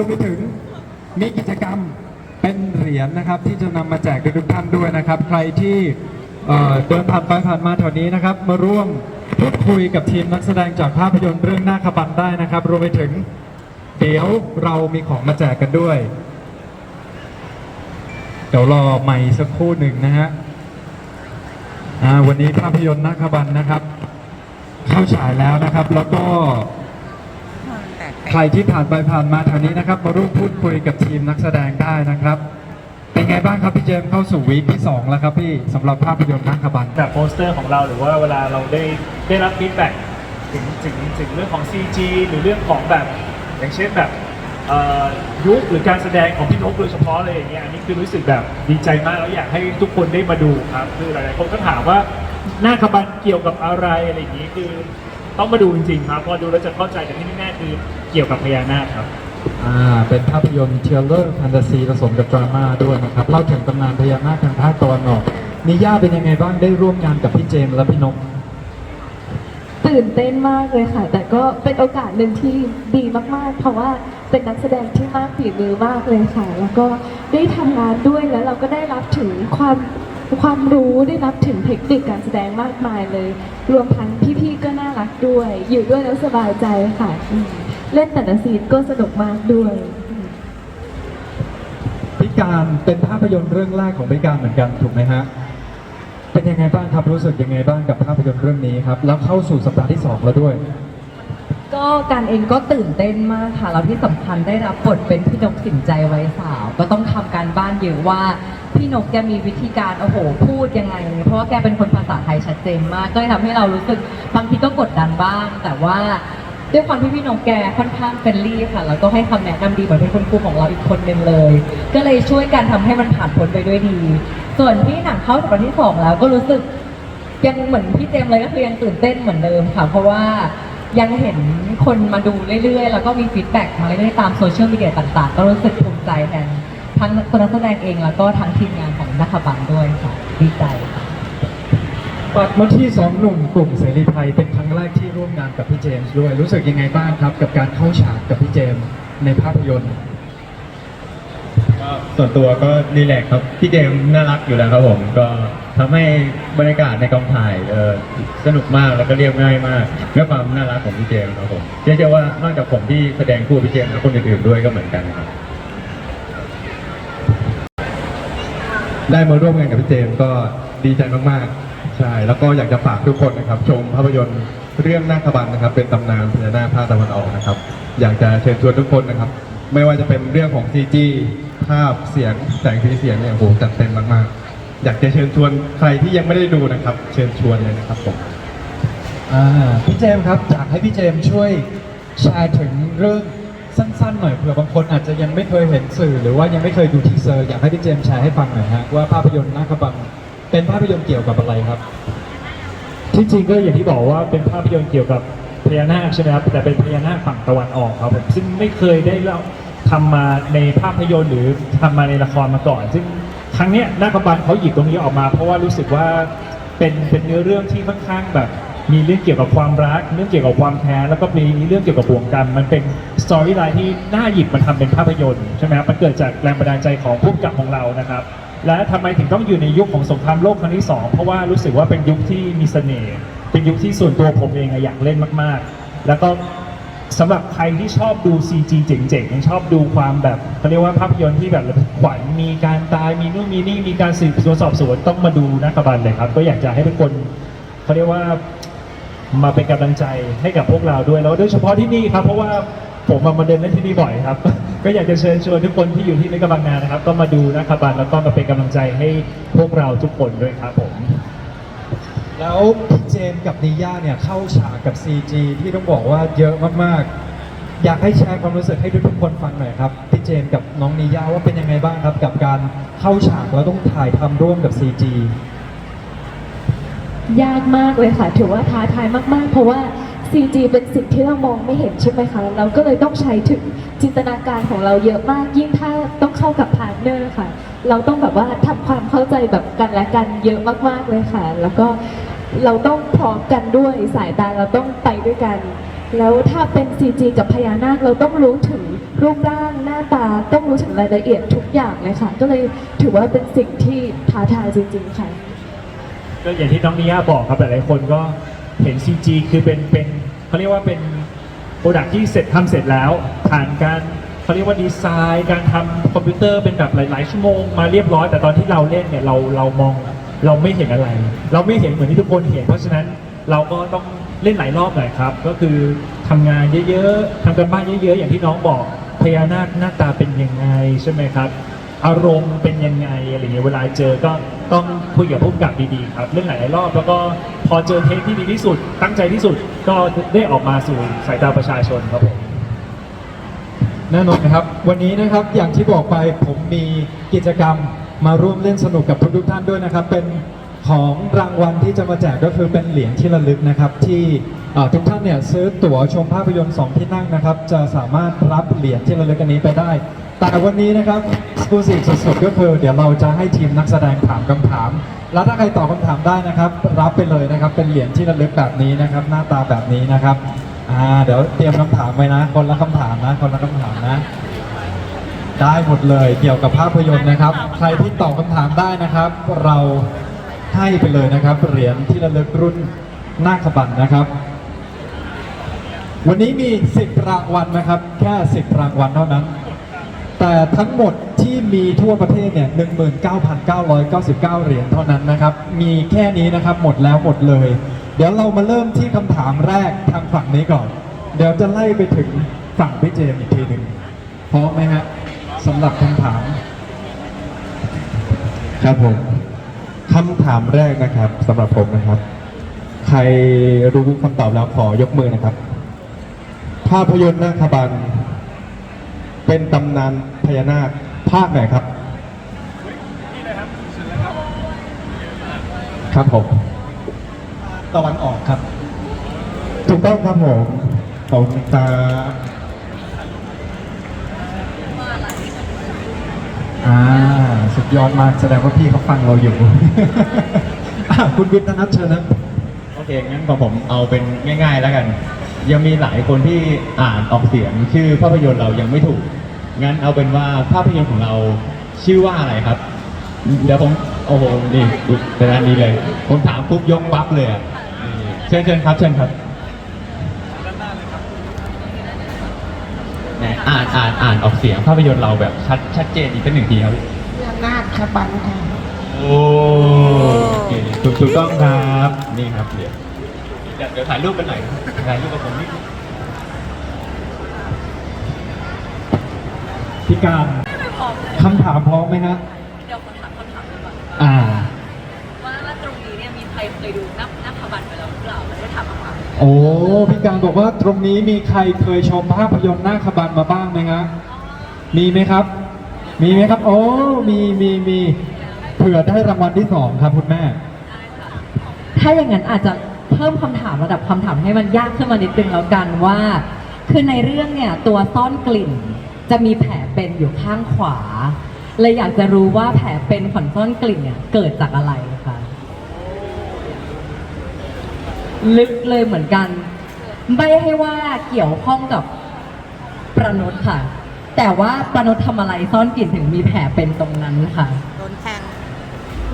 รวมไปถึงมีกิจกรรมเป็นเหรียญนะครับ ที่จะนำมาแจกทุกท่านด้วยนะครับ ใครที่เเดินผ่านไปผ่านมาแถวนี้นะครับ มาร่วมพูดคุยกับทีมนักแสดงจากภาพยนตร์เรื่องหน้าขบันได้นะครับ รวมไปถึง เดี๋ยวเรามีของมาแจกกันด้วย เดี๋ยวรอใหม่สักครู่หนึ่งนะฮะวันนี้ภาพยนตร์นักขบันนะครับ เข้าฉายแล้วนะครับแล้วก็ ใครที่ผ่านไปผ่านมาแถวนี้นะครับ มาร่วมพูดคุยกับทีมนักแสดงได้นะครับ เป็นไงบ้างครับพี่เจมเข้าสู่วีคที่ 2 แล้วครับพี่สำหรับภาพยนตร์นักขบันจากโปสเตอร์ของเราหรือว่าเวลาเราได้ได้รับฟีดแบ็กถึงถึงถึงเรื่องของ CG หรือเรื่องของแบบอย่างเช่นแบบยุคหรือการแสดงของพี่นกโดยเฉพาะเลยอย่างเงี้ยอันนี้คือรู้สึกแบบดีใจมากแล้วอยากให้ทุกคนได้มาดูครับคือหลายๆคนก็ถามว่าหน้าขบันเกี่ยวกับอะไรอะไรอย่างงี้คือ ต้องมาดูจริงๆครับ พอดูแล้วจะเข้าใจแต่ที่แน่ๆคือเกี่ยวกับพญานาคครับ อ่าเป็นภาพยนตร์เทรลเลอร์แฟนตาซีผสมกับดราม่าด้วยนะครับเล่าถึงตำนานพญานาคทางภาคตะวันออกนิย่าเป็นยังไงบ้างได้ร่วมงานกับพี่เจมส์และพี่นก ตื่นเต้นมากเลยค่ะ แต่ก็เป็นโอกาสหนึ่งที่ดีมากๆ เพราะว่าเป็นนักแสดงที่มากฝีมือมากเลยค่ะ แล้วก็ได้ทำงานด้วยแล้วเราก็ได้รับถึงความความรู้ได้รับถึงเทคนิคการแสดงมากมายเลย รวมทั้งพี่ๆก็น่ารักด้วย อยู่ด้วยแล้วสบายใจค่ะอืมเล่นแต่ละซีนก็สนุกมากด้วยอืมพิการเป็นภาพยนตร์เรื่องแรกของพิการเหมือนกันถูกไหมฮะ เป็นยังไงบ้างครับรู้สึกยังไงบ้างกับภาพยนตร์เรื่องนี้ครับ แล้วเข้าสู่สัปดาห์ที่2แล้วด้วย ก็การเองก็ตื่นเต้นมากค่ะแล้วที่สำคัญได้รับบทเป็นพี่นกสินใจไว้สาว ก็ต้องทำการบ้านเยอะว่า พี่นกแกมีวิธีการโอ้โห พูดยังไง เพราะว่าแกเป็นคนภาษาไทยชัดเจนมาก ก็เลยทำให้เรารู้สึกบางทีก็กดดันบ้าง แต่ว่าด้วยความที่พี่นกแกค่อนข้างเฟรนลี่ค่ะ แล้วก็ให้คำแนะนำดีเหมือนเป็นคุณครูของเราอีกคนหนึ่งเลย ก็เลยช่วยกันทำให้มันผ่านพ้นไปด้วยดี ส่วนที่หนังเข้าสัปดาห์ที่สองแล้วก็รู้สึกยังเหมือนพี่เจมเลยก็คือยังตื่นเต้นเหมือนเดิมค่ะ เพราะว่ายังเห็นคนมาดูเรื่อยๆ แล้วก็มีฟีดแบ็กมาเรื่อยๆ ตามโซเชียลมีเดียต่างๆ ก็รู้สึกภูมิใจแทน ทั้งคนนักแสดงเองแล้วก็ทั้งทีมงานของนักขบังด้วยค่ะดีใจค่ะปัดมาที่สองหนุ่มกลุ่มเสรีไทยเป็นครั้งแรกที่ร่วมงานกับพี่เจมส์ด้วยรู้สึกยังไงบ้างครับ กับการเข้าฉากกับพี่เจมส์ในภาพยนตร์ก็ส่วนตัวก็รีแลกซ์ครับพี่เจมส์น่ารักอยู่แล้วครับผม ก็ทำให้บรรยากาศในกองถ่ายเออสนุกมากแล้วก็เรียบง่ายมากด้วยความน่ารักของพี่เจมส์ครับผมเชื่อว่านอกจากผมที่แสดงคู่กับพี่เจมส์แล้วคนอื่นๆด้วยก็เหมือนกันครับ ได้มาร่วมงานกับพี่เจมส์ก็ดีใจมากๆใช่แล้วก็อยากจะฝากทุกคนนะครับ ชมภาพยนตร์เรื่องนาคบันนะครับ เป็นตำนานพญานาคภาคตะวันออกนะครับ อยากจะเชิญชวนทุกคนนะครับ ไม่ว่าจะเป็นเรื่องของ CG ภาพเสียงแสงสีเสียงเนี่ยโอ้โหจัดเต็มมากๆ อยากจะเชิญชวนใครที่ยังไม่ได้ดูนะครับ เชิญชวนเลยนะครับผมอ่าพี่เจมส์ครับอยากให้พี่เจมส์ช่วยแชร์ถึงเรื่อง สั้นๆหน่อยเผื่อบางคนอาจจะยังไม่เคยเห็นสื่อ หรือว่ายังไม่เคยดูทีเซอร์อยากให้พี่เจมส์แชร์ให้ฟังหน่อยฮะว่าภาพยนตร์นาคบังเป็นภาพยนตร์เกี่ยวกับอะไรครับ ที่จริงก็อย่างที่บอกว่าเป็นภาพยนตร์เกี่ยวกับพญานาคใช่ไหมครับแต่เป็นพญานาคฝั่งตะวันออกครับผมซึ่งไม่เคยได้เล่าทำมาในภาพยนตร์หรือทำมาในละครมาก่อน ซึ่งครั้งเนี้ยนาคบันเขาหยิบตรงนี้ออกมา เพราะว่ารู้สึกว่าเป็นเป็นเนื้อเรื่องที่ค่อนข้างแบบ มีเรื่องเกี่ยวกับความรัก เรื่องเกี่ยวกับความแค้นแล้วก็มีเรื่องเกี่ยวกับบ่วงกรรมมันเป็น สตอรี่ไลน์ที่น่าหยิบมาทำเป็นภาพยนตร์ใช่ไหมครับมันเกิดจากแรงบันดาลใจของผู้กำกับของเรานะครับ และทำไมถึงต้องอยู่ในยุคของสงครามโลกครั้งที่สองเพราะว่ารู้สึกว่าเป็นยุคที่มีเสน่ห์เป็นยุคที่ส่วนตัวผมเองอยากเล่นมากๆ แล้วก็สำหรับใครที่ชอบดู CG เจ๋งๆชอบดูความแบบเขาเรียกว่าภาพยนตร์ที่แบบขวัญมีการตายมีนู่นมีนี่มีการสืบสวนสอบสวนต้องมาดูนักบันเลยครับ ก็อยากจะให้ทุกคนเขาเรียกว่ามาเป็นกำลังใจให้กับพวกเราด้วยแล้วโดยเฉพาะที่นี่ครับ เพราะว่า ผมมาเดินเล่นที่นี่บ่อยครับ ก็อยากจะเชิญชวนทุกคนที่อยู่ที่ในกระบังนานะครับ ก็มาดูนะครับบันแล้วก็มาเป็นกำลังใจให้พวกเราทุกคนด้วยครับผม แล้วพี่เจมส์กับนิย่าเนี่ยเข้าฉากกับ CG ที่ต้องบอกว่าเยอะมากๆ อยากให้แชร์ความรู้สึกให้ทุกๆคนฟังหน่อยครับพี่เจมส์กับน้องนิย่าว่าเป็นยังไงบ้างครับ กับการเข้าฉากแล้วต้องถ่ายทำร่วมกับ CG ยากมากเลยค่ะ ถือว่าท้าทายมาก ๆ เพราะว่า CG เป็นสิ่งที่เรามองไม่เห็นใช่ไหมคะ เราก็เลยต้องใช้ถึงจินตนาการของเราเยอะมาก ยิ่งถ้าต้องเข้ากับพาร์ทเนอร์ค่ะ เราต้องแบบว่าทำความเข้าใจแบบกันและกันเยอะมากๆเลยค่ะ แล้วก็เราต้องพร้อมกันด้วยสายตาเราต้องไปด้วยกัน แล้วถ้าเป็น CG กับพญานาคเราต้องรู้ถึงรูปร่างหน้าตาต้องรู้ถึงรายละเอียดทุกอย่างเลยค่ะ ก็เลยถือว่าเป็นสิ่งที่ท้าทายจริง ๆ ค่ะ ก็อย่างที่น้องนิยาบอกครับหลายๆคนก็ เห็น CG คือเป็นเป็นเขาเรียกว่าเป็นโปรดักที่เสร็จทำเสร็จแล้วผ่านการเขาเรียกว่าดีไซน์การทำคอมพิวเตอร์เป็นแบบหลาย ๆ ชั่วโมงมาเรียบร้อย แต่ตอนที่เราเล่นเนี่ยเราเรามองเราไม่เห็นอะไร เราไม่เห็นเหมือนที่ทุกคนเห็น เพราะฉะนั้นเราก็ต้องเล่นหลายรอบหน่อยครับ ก็คือทำงานเยอะๆทำกันบ้านเยอะๆ อย่างที่น้องบอกพญานาคหน้าตาเป็นยังไงใช่ไหมครับ อารมณ์เป็นยังไงอะไรเงี้ยเวลาเจอก็ต้อง คุยกับผู้กำกับดีๆครับเล่นหลายๆรอบ แล้วก็พอเจอเทคที่ดีที่สุด ตั้งใจที่สุดก็ได้ออกมาสู่สายตาประชาชนครับผมแน่นอนนะครับ วันนี้นะครับอย่างที่บอกไปผมมีกิจกรรมมาร่วมเล่นสนุกกับทุกๆท่านด้วยนะครับ เป็น ของรางวัลที่จะมาแจกก็คือเป็นเหรียญที่ระลึกนะครับที่ทุกท่านเนี่ยซื้อตั๋วชมภาพยนตร์2ที่นั่งนะครับ จะสามารถรับเหรียญที่ระลึกอันนี้ไปได้ แต่วันนี้นะครับคูสิสุดๆก็คือ เดี๋ยวเราจะให้ทีมนักแสดงถามคำถาม แล้วถ้าใครตอบคำถามได้นะครับ รับไปเลยนะครับเป็นเหรียญที่ระลึกแบบนี้นะครับ หน้าตาแบบนี้นะครับอ่าเดี๋ยวเตรียมคำถามไว้นะ คนละคำถามนะคนละคำถามนะได้หมดเลยเกี่ยวกับภาพยนตร์นะครับ ใครที่ตอบคำถามได้นะครับ เรา ให้ไปเลยนะครับ เหรียญที่ระลึกรุ่นนาคบันนะครับ วันนี้มี 10 รางวัลนะครับ แค่ 10 รางวัลเท่านั้น แต่ทั้งหมดที่มีทั่วประเทศเนี่ย19,999 เหรียญเท่านั้นนะครับ มีแค่นี้นะครับหมดแล้วหมดเลย เดี๋ยวเรามาเริ่มที่คำถามแรกทางฝั่งนี้ก่อน เดี๋ยวจะไล่ไปถึงฝั่งพี่เจมส์อีกทีหนึ่งพร้อมไหมฮะสำหรับคำถาม ครับผม คำถามแรกนะครับสำหรับผมนะครับ ใครรู้คำตอบแล้วขอยกมือนะครับ ภาพยนตร์นาคบันเป็นตำนานพญานาคภาคไหนครับ ครับผมตะวันออกครับ ถูกต้องครับผมขอบคุณครับ อ่า สุด ยอดมากแสดงว่าพี่เขาฟังเราอยู่ อะคุณวิทย์ธนัทเชิญนะโอเค งั้นของผมเอาเป็นง่าย ๆ แล้วกัน ยังมีหลายคนที่อ่านออกเสียงชื่อภาพยนตร์เรายังไม่ถูก งั้นเอาเป็นว่าภาพยนตร์ของเราชื่อว่าอะไรครับ เดี๋ยวผม โอ้โห นี่เป็นอันนี้เลย ผมถามปุ๊บยกปั๊บเลยอะนี่เชิญเชิญครับ เชิญครับแหมอ่านอ่านอ่านออกเสียงภาพยนตร์เราแบบชัดชัดเจนอีกสักหนึ่งทีครับ นาคชบันค่ะโอ้โอเคถูกถูกต้องครับนี่ครับเดี๋ยวเดี๋ยวเดี๋ยวถ่ายรูปกันหน่อยถ่ายรูปกับผมนิดนึงพี่การคำถามพร้อมไหมฮะเดี๋ยวคนถามคำถามดีกว่าอ่าว่าว่าตรงนี้เนี่ยมีใครเคยดูนักนักขบันไปแล้วหรือเปล่าไม่ได้ถามคำถามโอ้พี่การบอกว่าตรงนี้มีใครเคยชมภาพยนตร์หน้าคบันมาบ้างไหมฮะมีไหมครับ มีไหมครับ โอ้ มีมีมีเผื่อได้รางวัลที่สองครับคุณแม่ ถ้าอย่างนั้นอาจจะเพิ่มคำถามระดับคำถามให้มันยากขึ้นมานิดนึงแล้วกันว่า คือในเรื่องเนี่ยตัวซ่อนกลิ่นจะมีแผลเป็นอยู่ข้างขวาเลยอยากจะรู้ว่าแผลเป็นของซ่อนกลิ่นเนี่ยเกิดจากอะไรคะลึกเลยเหมือนกันไม่ให้ว่าเกี่ยวข้องกับประนุษค่ะ แต่ว่าประนุษทำอะไรซ่อนกลิ่นถึงมีแผลเป็นตรงนั้นค่ะ โดนแทง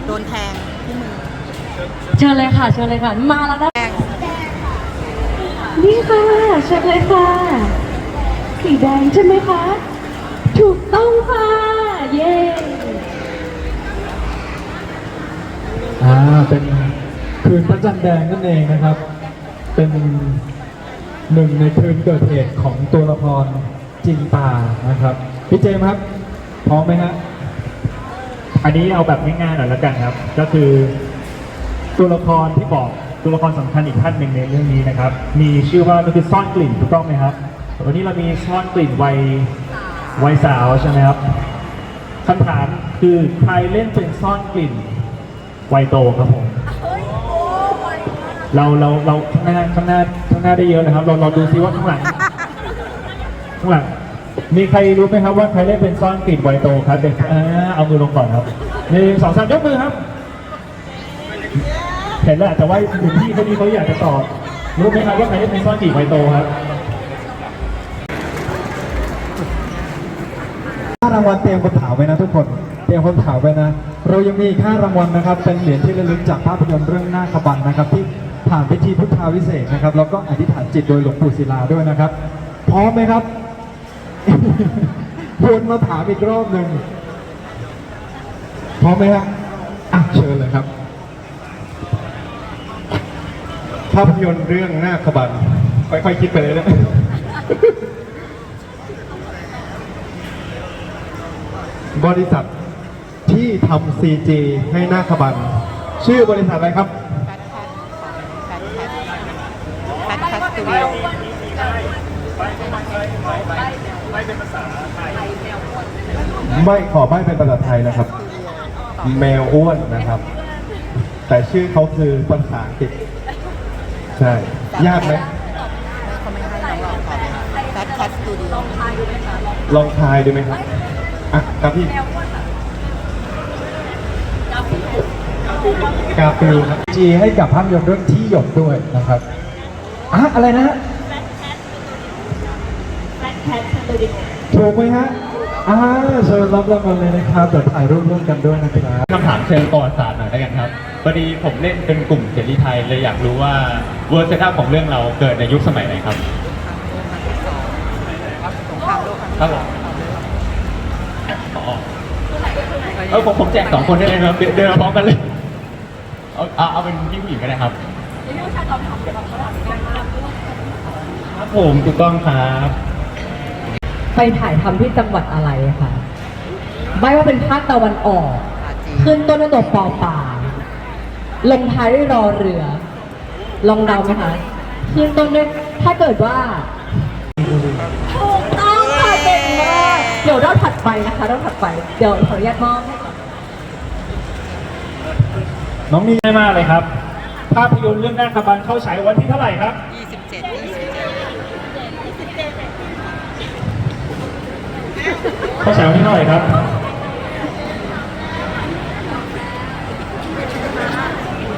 โดนแทงที่มือเชิญเลยค่ะ เชิญเลยค่ะ มาแล้วนะแทงนี่ค่ะเชิญเลยค่ะ สีแดงใช่ไหมคะ ถูกต้องค่ะ เย้อ่าเป็นคืนพระจันทร์แดงนั่นเองนะครับ เป็นหนึ่งในคืนเกิดเหตุของตัวละคร จินตานะครับพี่เจมส์ครับพร้อมไหมฮะอันนี้เอาแบบง่ายๆหน่อยแล้วกันครับ ก็คือตัวละครที่บอกตัวละครสำคัญอีกท่านหนึ่งในเรื่องนี้นะครับ มีชื่อว่าก็คือซ่อนกลิ่นถูกต้องไหมครับ วันนี้เรามีซ่อนกลิ่นวัยวัยสาวใช่ไหมครับคำถามคือใครเล่นเป็นซ่อนกลิ่นวัยโตครับผมเราเราเราข้างหน้าข้างหน้าข้างหน้าได้เยอะนะครับ เราเราดูซิว่าข้างหลัง หลัง มีใครรู้ไหมครับว่าใครเล่นเป็นซ่อนกลิ่นไวโตครับเด็กอ่าเอามือลงก่อนครับหนึ่งสองสามยกมือครับ เห็นแล้วแต่ว่าหนึ่งพี่เขาดีเขาอยากจะตอบรู้ไหมครับว่าใครได้เป็นซ่อนจีบไวโตครับค่ารางวัลเตรียมคำถามไว้นะทุกคน เตรียมคำถามไว้นะ เรายังมีค่ารางวัลนะครับ เป็นเหรียญที่ระลึกจากภาพยนตร์เรื่องหน้าขบันนะครับ ที่ผ่านพิธีพุทธาวิเศษนะครับแล้วก็อธิษฐานจิตโดยหลวงปู่ศิลาด้วยนะครับ พร้อมไหมครับ วนมาถามอีกรอบหนึ่งพร้อมไหมครับอะเชิญเลยครับ ภาพยนตร์เรื่องหน้าขบัน ค่อยๆคิดไปเลยนะบริษัทที่ทำซีจีให้หน้าขบัน ชื่อบริษัทอะไรครับแฟตแคทแฟต แคทสตูดิโอไม่ขอไม่เป็นภาษาไทยนะครับ แมวอ้วนนะครับ แต่ชื่อเขาคือภาษาอังกฤษใช่ ยากไหมเขาไม่ให้น้องลองขอเป็นแฟตแคทสตูดิโอลองทายดูไหมครับอะครับพี่กาฟิลครับจีให้กับภาพยนตร์เรื่องที่หยดด้วยนะครับอะอะไรนะฮะ ถูกไหมฮะอ่าเชิญรับรางวัลเลยนะครับเดี๋ยวถ่ายรูปร่วมกันด้วยนะครับคำถามเชิงประวัติศาสตร์หน่อยแล้วกันครับพอดีผมเล่นเป็นกลุ่มเสรีไทยเลยอยากรู้ว่าเวอร์ชันของเรื่องเราเกิดในยุคสมัยไหนครับสงครามโลกครั้งที่ครับผมอ๋อเออผมผมแจกสองคนได้เลยนะครับเดินเดินมาพร้อมกันเลยเอาเอาเอาเป็นพี่ผู้หญิงก็ได้ครับครับผมถูกต้องครับ ไปถ่ายทำที่จังหวัดอะไรคะไม่ว่าเป็นภาคตะวันออกปาจีนขึ้นต้นด้วยตัวปอป่าลงท้ายด้วยรอเรือ ลองเดาไหมคะขึ้นต้นด้วยถ้าเกิดว่า ถูกต้องค่ะเก่งมากเดี๋ยวรอบถัดไปนะคะรอบถัดไปเดี๋ยวขออนุญาตมอบให้ก่อนน้องมีง่ายมากเลยครับ ภาพยนตร์เรื่องหน้าขบันเข้าฉายวันที่เท่าไหร่ครับ 27 27 เข้าฉายวันที่เท่าไหร่ครับ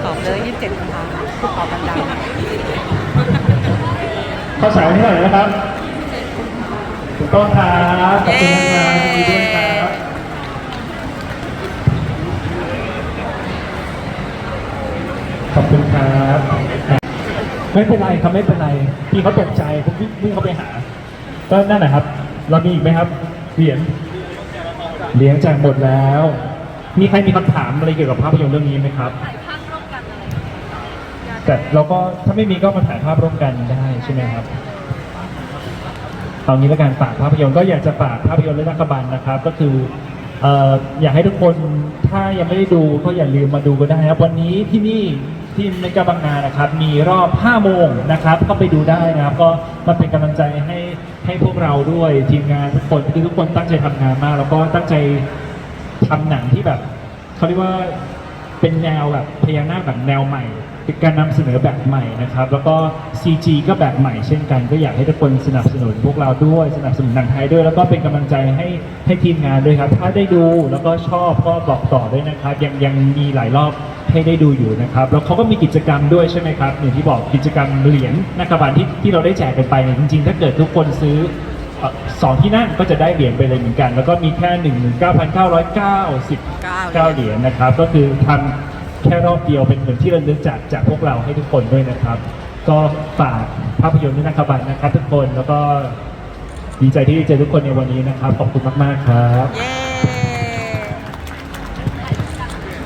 ตอบเลย27นะคะขอบันดาลเข้าฉายวันที่เท่าไหร่นะครับถูกต้องครับขอบคุณนะครับยินดีด้วยครับขอบคุณครับไม่เป็นไรครับไม่เป็นไรพี่เขาตกใจผมวิ่งวิ่งเข้าไปหาก็นั่นแหละครับ เรามีอีกไหมครับ เหรียญเหรียญแจกหมดแล้ว มีใครมีคำถามอะไรเกี่ยวกับภาพยนตร์เรื่องนี้ไหมครับ ถ่ายภาพร่วมกันอะไรอย่างเงี้ยแต่เราก็ถ้าไม่มีก็มาถ่ายภาพร่วมกันได้ใช่ไหมครับ ตอนนี้และการฝากภาพยนตร์ก็อยากจะฝากภาพยนตร์เรื่องนักบันนะครับ ก็คือเอ่ออยากให้ทุกคนถ้ายังไม่ได้ดูก็อย่าลืมมาดูกันได้ครับ วันนี้ที่นี่ ที่เมกะบางนานะครับ มีรอบ 5 โมงนะครับ ก็ไปดูได้นะครับ ก็มาเป็นกำลังใจให้ให้พวกเราด้วยทีมงานทุกคนคือทุกคนตั้งใจทำงานมาก แล้วก็ตั้งใจทำหนังที่แบบเขาเรียกว่าเป็นแนวแบบพญานาคแบบแนวใหม่ เป็นการนำเสนอแบบใหม่นะครับ แล้วก็ CG ก็แบบใหม่เช่นกันก็อยากให้ทุกคนสนับสนุนพวกเราด้วยสนับสนุนหนังไทยด้วย แล้วก็เป็นกำลังใจให้ให้ทีมงานด้วยครับ ถ้าได้ดูแล้วก็ชอบก็บอกต่อด้วยนะครับ ยังยังมีหลายรอบให้ได้ดูอยู่นะครับ แล้วเขาก็มีกิจกรรมด้วยใช่ไหมครับอย่างที่บอกกิจกรรมเหรียญนักบาลที่ที่เราได้แจกกันไปเนี่ยจริงๆ ถ้าเกิดทุกคนซื้อเอ่อสองที่นั่งก็จะได้เหรียญไปเลยเหมือนกัน แล้วก็มีแค่ 1 9 9 9 9เหรียญนะครับ ก็คือทำ แค่รอบเดียวเป็นเหมือนที่ระลึกจากจากพวกเราให้ทุกคนด้วยนะครับ ก็ฝากภาพยนตร์ด้วยนะครับนะครับ ทุกคนแล้วก็ดีใจที่ได้เจอทุกคนในวันนี้นะครับ ขอบคุณมาก ๆ ครับเย้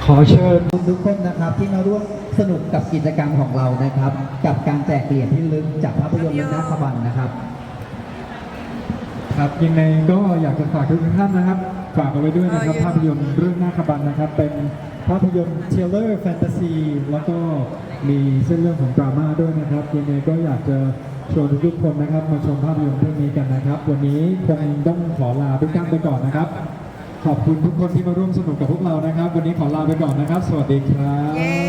ขอเชิญทุกคนนะครับ ที่มาร่วมสนุกกับกิจกรรมของเรานะครับ กับการแจกเหรียญที่ระลึกจากภาพยนตร์เรื่องหน้าขบันนะครับ ครับยังไงก็อยากจะฝากทุกท่านนะครับ ฝากเอาไว้ด้วยนะครับ ภาพยนตร์เรื่องหน้าขบันนะครับ เป็น ภาพยนตร์เทเลอร์แฟนตาซีแล้วก็มีเส้นเรื่องของดราม่าด้วยนะครับยังไงก็อยากจะชวนทุกๆคนนะครับมาชมภาพยนตร์เรื่องนี้กันนะครับ วันนี้คงต้องขอลาทุกท่านไปก่อนนะครับ ขอบคุณทุกคนที่มาร่วมสนุกกับพวกเรานะครับ วันนี้ขอลาไปก่อนนะครับ สวัสดีครับ